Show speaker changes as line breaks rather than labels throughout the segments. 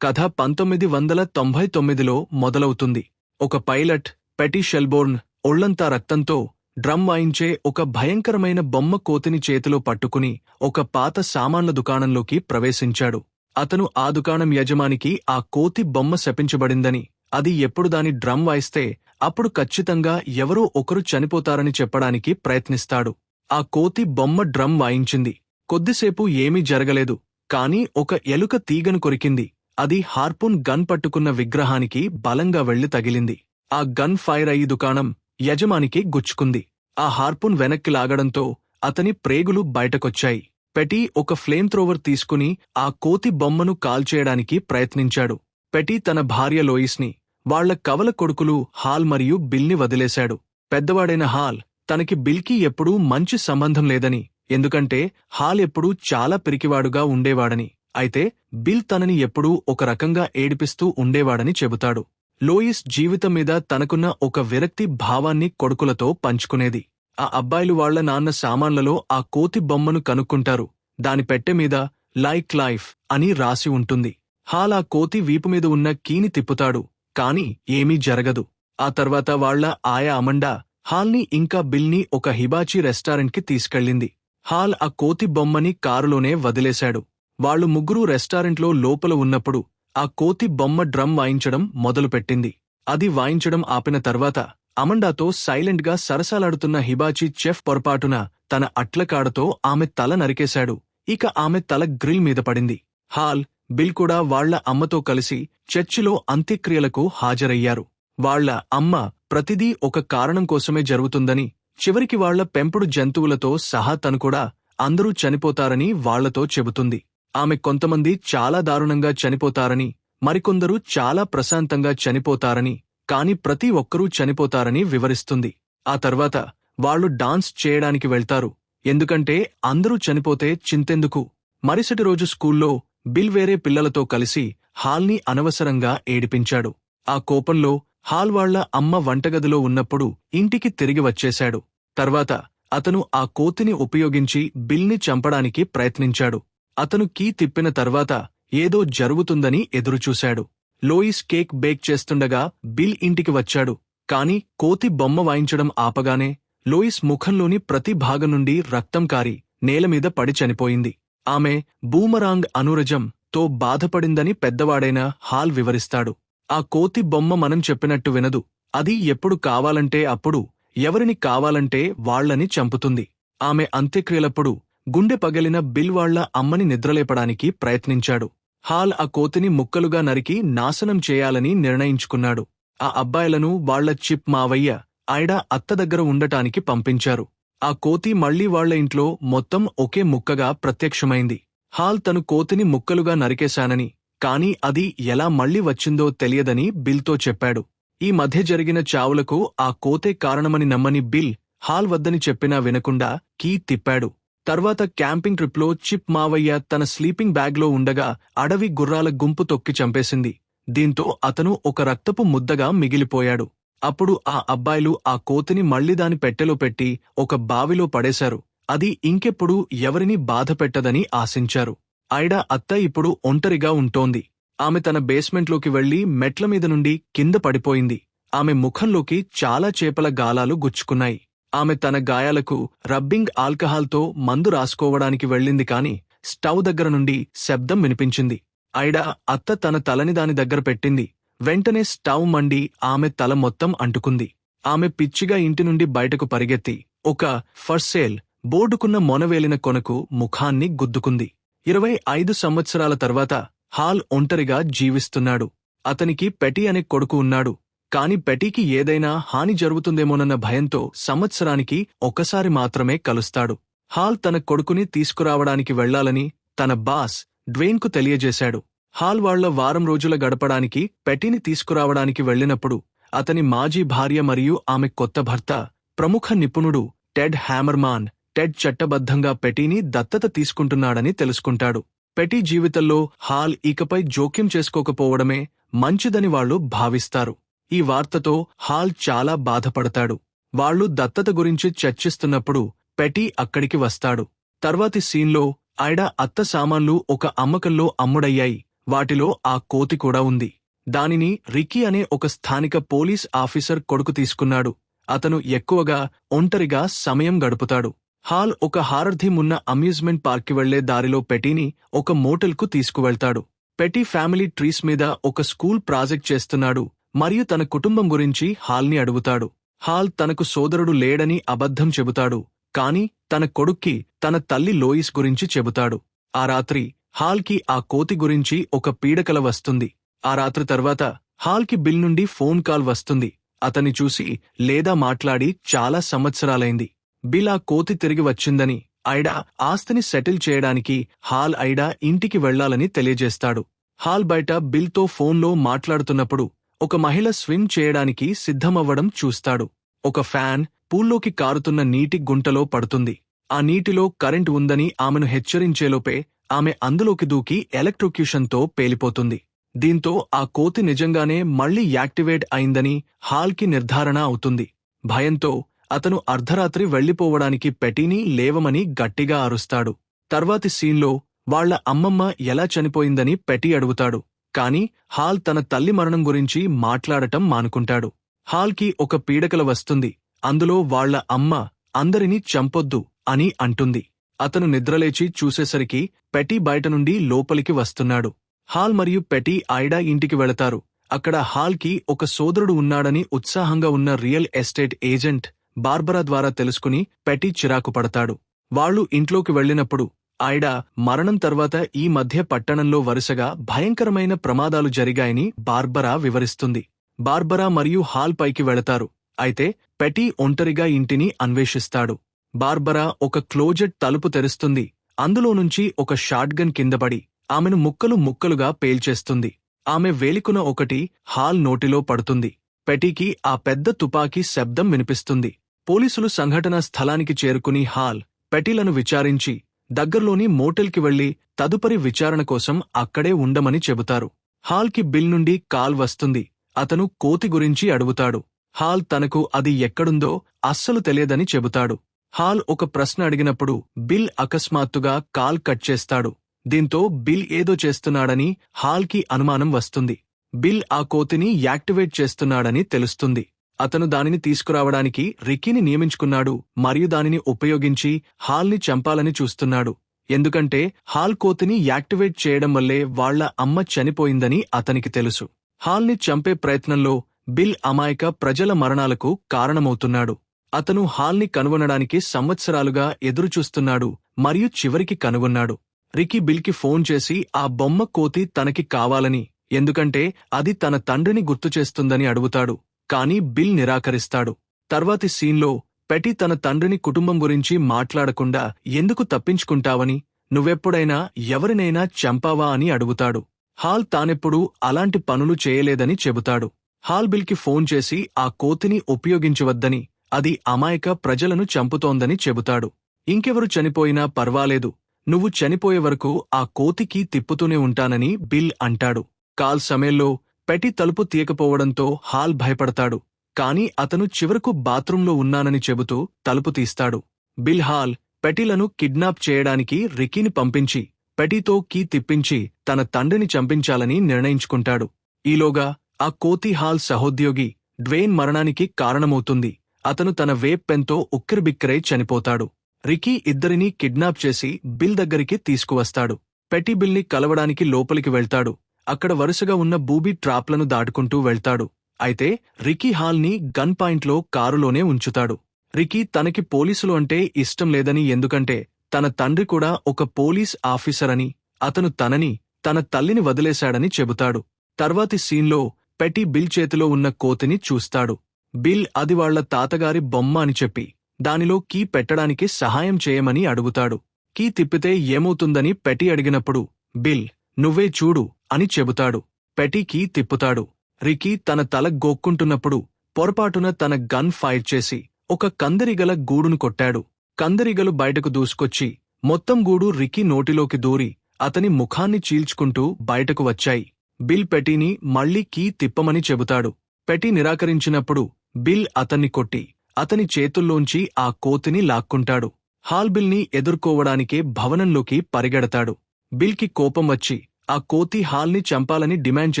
కథ పంతొమ్మిది వందల తొంభై తొమ్మిదిలో మొదలవుతుంది. ఒక పైలట్ పెటీ షెల్బోర్న్ ఒళ్ళంతా రక్తంతో డ్రమ్ వాయించే ఒక భయంకరమైన బొమ్మ కోతిని చేతిలో పట్టుకుని ఒక పాత సామాన్ల దుకాణంలోకి ప్రవేశించాడు. అతను ఆ దుకాణం యజమానికి ఆ కోతి బొమ్మ శపించబడిందని అది ఎప్పుడు దాని డ్రమ్ వాయిస్తే అప్పుడు ఖచ్చితంగా ఎవరో ఒకరు చనిపోతారని చెప్పడానికి ప్రయత్నిస్తాడు. ఆ కోతి బొమ్మ డ్రమ్ వాయించింది. కొద్దిసేపు ఏమీ జరగలేదు కాని ఒక ఎలుక తీగను కొరికింది. అది హార్పూన్ గన్ పట్టుకున్న విగ్రహానికి బలంగా వెళ్ళి తగిలింది. ఆ గన్ ఫైర్ అయ్యి దుకాణం యజమానికి గుచ్చుకుంది. ఆ హార్పూన్ వెనక్కి లాగడంతో అతని ప్రేగులు బయటకొచ్చాయి. పెటీ ఒక ఫ్లేమ్ థ్రోవర్ తీసుకుని ఆ కోతి బొమ్మను కాల్చేయడానికి ప్రయత్నించాడు. పెటీ తన భార్య లోయిస్ని వాళ్ళ కవల కొడుకులు హాల్ మరియు బిల్ని వదిలేశాడు. పెద్దవాడైన హాల్ తనకి బిల్కి ఎప్పుడూ మంచి సంబంధం లేదని ఎందుకంటే హాల్ ఎప్పుడూ చాలా పిరికివాడుగా ఉండేవాడని. అయితే బిల్ తనని ఎప్పుడూ ఒక రకంగా ఏడిపిస్తూ ఉండేవాడని చెబుతాడు. లోయిస్ జీవితం మీద తనకున్న ఒక విరక్తి భావాన్ని కొడుకులతో పంచుకునేది. ఆ అబ్బాయిలు వాళ్ళ నాన్న సామాన్లలో ఆ కోతి బొమ్మను కనుక్కుంటారు. దాని పెట్టె మీద లైక్ లైఫ్ అని రాసి ఉంటుంది. హాల్ ఆ కోతి వీపు మీద ఉన్న కీని తిప్పుతాడు కాని ఏమీ జరగదు. ఆ తర్వాత వాళ్ళ ఆయా అమండా హాల్ని ఇంకా బిల్ని ఒక హిబాచీ రెస్టారెంట్కి తీసుకెళ్ళింది. హాల్ ఆ కోతి బొమ్మని కారులోనే వదిలేశాడు. వాళ్ళు ముగ్గురూ రెస్టారెంట్లో లోపల ఉన్నప్పుడు ఆ కోతి బొమ్మ డ్రమ్ వాయించడం మొదలుపెట్టింది. అది వాయించడం ఆపిన తర్వాత అమండాతో సైలెంట్గా సరసాలాడుతున్న హిబాచి చెఫ్ పొరపాటున తన అట్లకాడతో ఆమె తల నరికేశాడు. ఇక ఆమె తల గ్రిల్ మీద పడింది. హాల్ బిల్ కూడా వాళ్ళ అమ్మతో కలిసి చర్చిలో అంత్యక్రియలకు హాజరయ్యారు. వాళ్ళ అమ్మ ప్రతిదీ ఒక కారణం కోసమే జరుగుతుందని చివరికి వాళ్ళ పెంపుడు జంతువులతో సహా తను కూడా అందరూ చనిపోతారని వాళ్ళతో చెబుతుంది. ఆమె కొంతమంది చాలా దారుణంగా చనిపోతారని మరికొందరు చాలా ప్రశాంతంగా చనిపోతారని కాని ప్రతి ఒక్కరూ చనిపోతారని వివరిస్తుంది. ఆ తర్వాత వాళ్ళు డాన్స్ చేయడానికి వెళ్తారు. ఎందుకంటే అందరూ చనిపోతే చింతెందుకు. మరుసటి రోజు స్కూల్లో బిల్ వేరే పిల్లలతో కలిసి హాల్ని అనవసరంగా ఏడిపించాడు. ఆ కోపంలో హాల్ వాళ్ళ అమ్మ వంటగదిలో ఉన్నప్పుడు ఇంటికి తిరిగి వచ్చేశాడు. తర్వాత అతను ఆ కోతిని ఉపయోగించి బిల్ని చంపడానికి ప్రయత్నించాడు. అతను కీ తిప్పిన తర్వాత ఏదో జరుగుతుందని ఎదురుచూశాడు. లోయిస్ కేక్ బేక్ చేస్తుండగా బిల్ ఇంటికి వచ్చాడు. కాని కోతి బొమ్మ వాయించడం ఆపగానే లోయిస్ ముఖంలోని ప్రతి భాగం నుండి రక్తం కారి నేలమీద పడి చనిపోయింది. ఆమె బూమరాంగ్ అనురజం తో బాధపడిందని పెద్దవాడైన హాల్ వివరిస్తాడు. ఆ కోతి బొమ్మ మనం చెప్పినట్టు వినదు. అది ఎప్పుడు కావాలంటే అప్పుడు ఎవరిని కావాలంటే వాళ్ళని చంపుతుంది. ఆమె అంత్యక్రియలప్పుడు గుండె పగిలిన బిల్ వాళ్ళ అమ్మని నిద్రలేపడానికి ప్రయత్నించాడు. హాల్ ఆ కోతిని ముక్కలుగా నరికి నాశనం చేయాలని నిర్ణయించుకున్నాడు. ఆ అబ్బాయిలను వాళ్ళ చిప్ మావయ్య ఐడా అత్త దగ్గర ఉండటానికి పంపించారు. ఆ కోతి మళ్ళీ వాళ్ళ ఇంట్లో మొత్తం ఒకే ముక్కగా ప్రత్యక్షమైంది. హాల్ తను కోతిని ముక్కలుగా నరికేశానని కాని అది ఎలా మళ్ళీ వచ్చిందో తెలియదని బిల్తో చెప్పాడు. ఈ మధ్య జరిగిన చావులకు ఆ కోతే కారణమని నమ్మని బిల్ హాల్ వద్దని చెప్పినా వినకుండా కీ తిప్పాడు. తర్వాత క్యాంపింగ్ ట్రిప్లో చిప్ మావయ్య తన స్లీపింగ్ బ్యాగ్లో ఉండగా అడవి గుర్రాల గుంపు తొక్కి చంపేసింది. దీంతో అతను ఒక రక్తపు ముద్దగా మిగిలిపోయాడు. అప్పుడు ఆ అబ్బాయిలు ఆ కోతిని మళ్ళీ దాని పెట్టెలో పెట్టి ఒక బావిలో పడేశారు. అది ఇంకెప్పుడు ఎవరినీ బాధపెట్టదని ఆశించారు. ఐడా అత్త ఇప్పుడు ఒంటరిగా ఉంటోంది. ఆమె తన బేస్మెంట్లోకి వెళ్ళి మెట్ల మీద నుండి కింద పడిపోయింది. ఆమె ముఖంలోకి చాలా చేపల గాలాలు గుచ్చుకున్నాయి. ఆమె తన గాయాలకు రబ్బింగ్ ఆల్కహాల్తో మందు రాసుకోవడానికి వెళ్ళింది కాని స్టవ్ దగ్గర నుండి శబ్దం వినిపించింది. ఐడా అత్త తన తలని దాని దగ్గర పెట్టింది. వెంటనే స్టవ్ మండి ఆమె తల మొత్తం అంటుకుంది. ఆమె పిచ్చిగా ఇంటి నుండి బయటకు పరిగెత్తి ఒక ఫర్సేల్ బోర్డుకున్న మొనవేలిన కొనకు ముఖాన్ని గుద్దుకుంది. ఇరవై ఐదు సంవత్సరాల తర్వాత హాల్ ఒంటరిగా జీవిస్తున్నాడు. అతనికి పెటి అనే కొడుకు ఉన్నాడు. కాని పెటీకి ఏదైనా హాని జరుగుతుందేమోనన్న భయంతో సంవత్సరానికి ఒకసారి మాత్రమే కలుస్తాడు. హాల్ తన కొడుకుని తీసుకురావడానికి వెళ్ళాలని తన బాస్ డ్వేన్కు తెలియజేశాడు. హాల్ వాళ్ళ వారం రోజుల గడపడానికి పెటీని తీసుకురావడానికి వెళ్ళినప్పుడు అతని మాజీ భార్య మరియు ఆమె కొత్త భర్త ప్రముఖ నిపుణుడు టెడ్ హ్యామర్మాన్ టెడ్ చట్టబద్ధంగా పెటీని దత్తత తీసుకుంటున్నాడని తెలుసుకుంటాడు. పెటీ జీవితంలో హాల్ ఇకపై జోక్యం చేసుకోకపోవడమే మంచిదని వాళ్ళు భావిస్తారు. ఈ వార్తతో హాల్ చాలా బాధపడతాడు. వాళ్ళు దత్తత గురించి చర్చిస్తున్నప్పుడు పెటీ అక్కడికి వస్తాడు. తర్వాతి సీన్లో ఐడా అత్త సామాన్లు ఒక అమ్మకంలో అమ్ముడయ్యాయి. వాటిలో ఆ కోతి కూడా ఉంది. దానిని రికీ అనే ఒక స్థానిక పోలీస్ ఆఫీసర్ కొడుకు తీసుకున్నాడు. అతను ఎక్కువగా ఒంటరిగా సమయం గడుపుతాడు. హాల్ ఒక హారర్ ఉన్న అమ్యూజ్మెంట్ పార్క్కి వెళ్ళే దారిలో పెటీని ఒక మోటల్కు తీసుకువెళ్తాడు. పెటీ ఫ్యామిలీ ట్రీస్ మీద ఒక స్కూల్ ప్రాజెక్ట్ చేస్తున్నాడు. మరియు తన కుటుంబం గురించి హాల్ని అడుగుతాడు. హాల్ తనకు సోదరుడు లేడని అబద్ధం చెబుతాడు కాని తన కొడుక్కి తన తల్లి లోయిస్ గురించి చెబుతాడు. ఆ రాత్రి హాల్కి ఆ కోతి గురించి ఒక పీడకల వస్తుంది. ఆ రాత్రి తర్వాత హాల్కి బిల్ నుండి ఫోన్ కాల్ వస్తుంది. అతన్ని చూసి లేదా మాట్లాడి చాలా సంవత్సరాలైంది. బిల్ ఆ కోతి తిరిగి వచ్చిందని ఐడా ఆస్తిని సెటిల్ చేయడానికి హాల్ ఐడా ఇంటికి వెళ్ళాలని తెలియజేస్తాడు. హాల్ బయట బిల్తో ఫోన్లో మాట్లాడుతున్నప్పుడు ఒక మహిళ స్విమ్ చేయడానికి సిద్ధమవ్వడం చూస్తాడు. ఒక ఫ్యాన్ పూల్లోకి కారుతున్న నీటి గుంటలో పడుతుంది. ఆ నీటిలో కరెంట్ ఉందని ఆమెను హెచ్చరించేలోపే ఆమె అందులోకి దూకి ఎలక్ట్రోక్యూషన్తో పేలిపోతుంది. దీంతో ఆ కోతి నిజంగానే మళ్ళీ యాక్టివేట్ అయిందని హాల్కి నిర్ధారణ అవుతుంది. భయంతో అతను అర్ధరాత్రి వెళ్ళిపోవడానికి పెటీని లేవమని గట్టిగా అరుస్తాడు. తర్వాతి సీన్లో వాళ్ళ అమ్మమ్మ ఎలా చనిపోయిందని పెటీ అడుగుతాడు. కాని హాల్ తన తల్లి మరణం గురించి మాట్లాడటం మానుకుంటాడు. హాల్కి ఒక పీడకల వస్తుంది. అందులో వాళ్ళ అమ్మ అందరినీ చంపొద్దు అని అంటుంది. అతను నిద్రలేచి చూసేసరికి పెటీ బయట నుండి లోపలికి వస్తున్నాడు. హాల్ మరియు పెటీ ఐడా ఇంటికి వెళతారు. అక్కడ హాల్కి ఒక సోదరుడు ఉన్నాడని ఉత్సాహంగా ఉన్న రియల్ ఎస్టేట్ ఏజెంట్ బార్బరా ద్వారా తెలుసుకుని పెటీ చిరాకు పడతాడు. వాళ్ళు ఇంట్లోకి వెళ్ళినప్పుడు ఆయడా మరణం తర్వాత ఈ మధ్య పట్టణంలో వరుసగా భయంకరమైన ప్రమాదాలు జరిగాయని బార్బరా వివరిస్తుంది. బార్బరా మరియు హాల్ పైకి వెళతారు. అయితే పెటీ ఒంటరిగా ఇంటిని అన్వేషిస్తాడు. బార్బరా ఒక క్లోజెట్ తలుపు తెరుస్తుంది. అందులో నుంచి ఒక షాట్గన్ కిందపడి ఆమెను ముక్కలు ముక్కలుగా పేల్చేస్తుంది. ఆమె వేలికున ఒకటి హాల్ నోటిలో పడుతుంది. పెటీకి ఆ పెద్ద తుపాకీ శబ్దం వినిపిస్తుంది. పోలీసులు సంఘటనా స్థలానికి చేరుకుని హాల్ పెటీలను విచారించి దగ్గర్లోని మోటెల్కి వెళ్ళి తదుపరి విచారణ కోసం అక్కడే ఉండమని చెబుతారు. హాల్కి బిల్ నుండి కాల్ వస్తుంది. అతను కోతి గురించి అడుగుతాడు. హాల్ తనకు అది ఎక్కడుందో అస్సలు తెలియదని చెబుతాడు. హాల్ ఒక ప్రశ్న అడిగినప్పుడు బిల్ అకస్మాత్తుగా కాల్ కట్ చేస్తాడు. దీంతో బిల్ ఏదో చేస్తున్నాడని హాల్కి అనుమానం వస్తుంది. బిల్ ఆ కోతిని యాక్టివేట్ చేస్తున్నాడని తెలుస్తుంది. అతను దానిని తీసుకురావడానికి రిక్కీని నియమించుకున్నాడు మరియు దానిని ఉపయోగించి హాల్ని చంపాలని చూస్తున్నాడు. ఎందుకంటే హాల్ కోతిని యాక్టివేట్ చేయడం వల్లే వాళ్ళ అమ్మ చనిపోయిందని అతనికి తెలుసు. హాల్ని చంపే ప్రయత్నంలో బిల్ అమాయక ప్రజల మరణాలకు కారణమవుతున్నాడు. అతను హాల్ని కనుగొనడానికి సంవత్సరాలుగా ఎదురుచూస్తున్నాడు మరియు చివరికి కనుగొన్నాడు. రికీ బిల్కి ఫోన్ చేసి ఆ బొమ్మ కోతి తనకి కావాలని ఎందుకంటే అది తన తండ్రిని గుర్తుచేస్తుందని అడుగుతాడు. కానీ బిల్ నిరాకరిస్తాడు. తర్వాతి సీన్లో పెటి తన తండ్రిని కుటుంబం గురించి మాట్లాడకుండా ఎందుకు తప్పించుకుంటావని నువ్వెప్పుడైనా ఎవరినైనా చంపావా అని అడుగుతాడు. హాల్ తానెప్పుడూ అలాంటి పనులు చేయలేదని చెబుతాడు. హాల్ బిల్కి ఫోన్ చేసి ఆ కోతిని ఉపయోగించవద్దని అది అమాయక ప్రజలను చంపుతోందని చెబుతాడు. ఇంకెవరు చనిపోయినా పర్వాలేదు. నువ్వు చనిపోయే వరకు ఆ కోతికి తిప్పుతూనే ఉంటానని బిల్ అంటాడు. కాల్ సమయంలో పెటి తలుపు తీయకపోవడంతో హాల్ భయపడతాడు. కాని అతను చివరకు బాత్రూంలో ఉన్నానని చెబుతూ తలుపు తీస్తాడు. బిల్ హాల్ పెటిలను కిడ్నాప్ చేయడానికి రికీని పంపించి పెటీతో కీ తిప్పించి తన తండ్రిని చంపించాలని నిర్ణయించుకుంటాడు. ఈలోగా ఆ కోతి హాల్ సహోద్యోగి డ్వేన్ మరణానికి కారణమవుతుంది. అతను తన వేప్ పెన్తో ఉక్కిరిబిక్కిరై చనిపోతాడు. రికీ ఇద్దరినీ కిడ్నాప్ చేసి బిల్ దగ్గరికి తీసుకువస్తాడు. పెటీ బిల్ని కలవడానికి లోపలికి వెళ్తాడు. అక్కడ వరుసగా ఉన్న బూబీ ట్రాప్లను దాటుకుంటూ వెళ్తాడు. అయితే రికీ హాల్ని గన్ పాయింట్లో కారులోనే ఉంచుతాడు. రికీ తనకి పోలీసులు అంటే ఇష్టం లేదని ఎందుకంటే తన తండ్రి కూడా ఒక పోలీస్ ఆఫీసర్ అని అతను తనని తన తల్లిని వదిలేశాడని చెబుతాడు. తర్వాతి సీన్లో పెట్టి బిల్ చేతిలో ఉన్న కోతిని చూస్తాడు. బిల్ అది వాళ్ళ తాతగారి బొమ్మ అని చెప్పి దానిలో కీ పెట్టడానికి సహాయం చేయమని అడుగుతాడు. కీ తిప్పితే ఏమవుతుందని పెట్టి అడిగినప్పుడు బిల్ నువ్వే చూడు అని చెబుతాడు. పెటీకి తిప్పుతాడు. రికీ తన తల గోక్కుంటున్నప్పుడు పొరపాటున తన గన్ ఫైర్ చేసి ఒక కందరిగల గూడును కొట్టాడు. కందరిగలు బయటకు దూసుకొచ్చి మొత్తం గూడు రికీ నోటిలోకి దూరి అతని ముఖాన్ని చీల్చుకుంటూ బయటకు వచ్చాయి. బిల్ పెటీని మళ్ళీ కీ తిప్పమని చెబుతాడు. పెటీ నిరాకరించినప్పుడు బిల్ అతన్ని కొట్టి అతని చేతుల్లోంచి ఆ కోతిని లాక్కుంటాడు. హాల్బిల్ని ఎదుర్కోవడానికే భవనంలోకి పరిగెడతాడు. బిల్కి కోపం వచ్చి ఆ కోతి హాల్ని చంపాలని డిమాండ్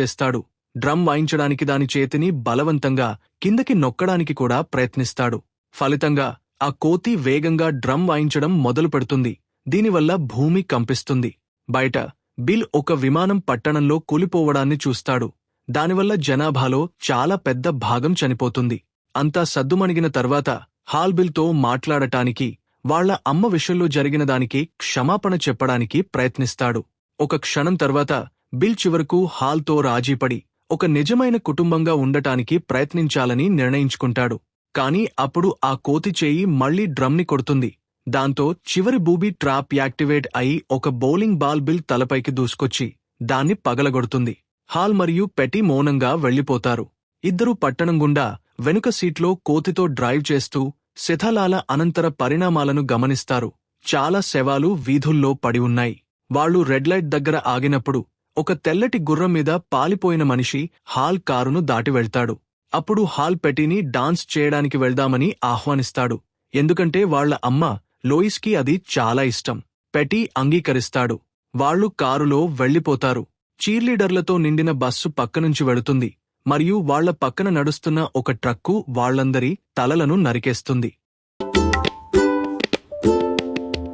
చేస్తాడు. డ్రమ్ వాయించడానికి దాని చేతిని బలవంతంగా కిందకి నొక్కడానికి కూడా ప్రయత్నిస్తాడు. ఫలితంగా ఆ కోతి వేగంగా డ్రమ్ వాయించడం మొదలు పెడుతుంది. దీనివల్ల భూమి కంపిస్తుంది. బయట బిల్ ఒక విమానం పట్టణంలో కూలిపోవడాన్ని చూస్తాడు. దానివల్ల జనాభాలో చాలా పెద్ద భాగం చనిపోతుంది. అంతా సద్దుమణిగిన తర్వాత హాల్ బిల్తో మాట్లాడటానికి వాళ్ళ అమ్మ విషయంలో జరిగిన దానికి క్షమాపణ చెప్పడానికి ప్రయత్నిస్తాడు. ఒక క్షణం తర్వాత బిల్ చివరకు హాల్తో రాజీపడి ఒక నిజమైన కుటుంబంగా ఉండటానికి ప్రయత్నించాలని నిర్ణయించుకుంటాడు. కాని అప్పుడు ఆ కోతి చేయి మళ్ళీ డ్రమ్ని కొడుతుంది. దాంతో చివరి బూబీ ట్రాప్ యాక్టివేట్ అయి ఒక బౌలింగ్ బాల్ బిల్ తలపైకి దూసుకొచ్చి దాన్ని పగలగొడుతుంది. హాల్ మరియు పెటి మౌనంగా వెళ్ళిపోతారు ఇద్దరూ పట్టణం గుండా వెనుక సీట్లో కోతితో డ్రైవ్ చేస్తూ శిథలాల అనంతర పరిణామాలను గమనిస్తారు. చాలా శవాలు వీధుల్లో పడి ఉన్నాయి. వాళ్ళు రెడ్ లైట్ దగ్గర ఆగినప్పుడు ఒక తెల్లటి గుర్రం మీద పాలిపోయిన మనిషి హాల్ కారును దాటి వెళ్తాడు. అప్పుడు హాల్ పెటీని డాన్స్ చేయడానికి వెళ్దామని ఆహ్వానిస్తాడు. ఎందుకంటే వాళ్ళ అమ్మ లోయిస్కి అది చాలా ఇష్టం. పెటీ అంగీకరిస్తాడు. వాళ్ళు కారులో వెళ్ళిపోతారు చీర్లీడర్లతో నిండిన బస్సు పక్కనుంచి వెళుతుంది. మరియు వాళ్ళ పక్కన నడుస్తున్న ఒక ట్రక్కు వాళ్ళందరి తలలను నరికేస్తుంది.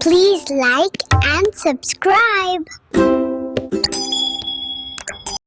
Please like and subscribe